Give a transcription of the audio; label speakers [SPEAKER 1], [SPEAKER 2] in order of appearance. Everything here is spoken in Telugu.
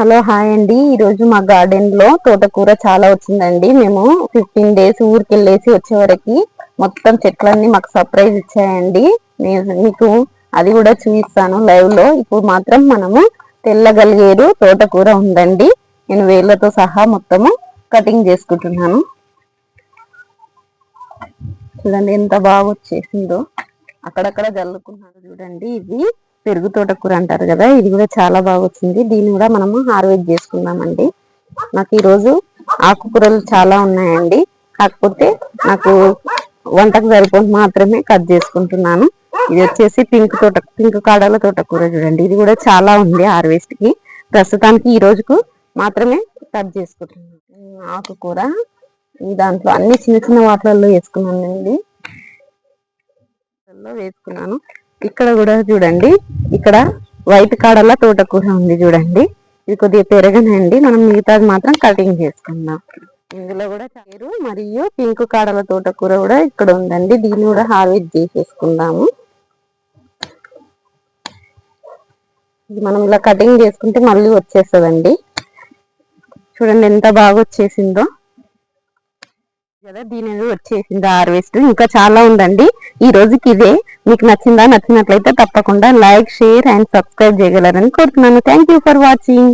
[SPEAKER 1] హలో హాయ్ అండి. ఈరోజు మా గార్డెన్లో తోటకూర చాలా వచ్చిందండి. మేము ఫిఫ్టీన్ డేస్ ఊరికి వెళ్ళేసి వచ్చే వరకు మొత్తం చెట్లన్నీ మాకు సర్ప్రైజ్ ఇచ్చాయండి. నేను మీకు అది కూడా చూపిస్తాను లైవ్లో. ఇప్పుడు మాత్రం మనము తెల్లగలిగేరు తోటకూర ఉందండి. నేను వేళ్ళతో సహా మొత్తము కటింగ్ చేసుకుంటున్నాను. చూడండి ఎంత బాగా వచ్చేసిందో. అక్కడక్కడ జల్లుకున్నాను చూడండి ఇది పెరుగు తోటకూర అంటారు కదా ఇది కూడా చాలా బాగా వచ్చింది దీన్ని కూడా మనము హార్వెస్ట్ చేసుకుందామండి. నాకు ఈరోజు ఆకుకూరలు చాలా ఉన్నాయండి. కాకపోతే నాకు వంటకు సరిపోయి మాత్రమే కట్ చేసుకుంటున్నాను. ఇది వచ్చేసి పింక్ తోట పింక్ కాడల తోటకూర చూడండి. ఇది కూడా చాలా ఉంది హార్వెస్ట్కి. ప్రస్తుతానికి ఈ రోజుకు మాత్రమే కట్ చేసుకుంటున్నాను. ఆకుకూర. దాంట్లో అన్ని చిన్న చిన్న వాటిలలో వేసుకున్నానండి. వేసుకున్నాను. ఇక్కడ కూడా చూడండి. ఇక్కడ వైట్ కాడల తోటకూర ఉంది చూడండి. ఇది కొద్దిగా పెరగనండి. మనం మిగతాది మాత్రం కటింగ్ చేసుకుందాం. ఇందులో కూడా చారు మరియు పింక్ కాడల తోటకూర కూడా ఇక్కడ ఉందండి. దీన్ని కూడా హార్వెస్ట్ చేసేసుకుందాము. ఇది మనం ఇలా కటింగ్ చేసుకుంటే మళ్ళీ వచ్చేస్తుందండి. చూడండి ఎంత బాగా వచ్చేసిందో. కదా దీని వచ్చేసింది హార్వెస్ట్. ఇంకా చాలా ఉందండి. ఈ రోజుకి ఇదే. మీకు నచ్చిందా నచ్చినట్లయితే తప్పకుండా లైక్ షేర్ అండ్ సబ్స్క్రైబ్ చేయగలరని కోరుతున్నాను. Thank for watching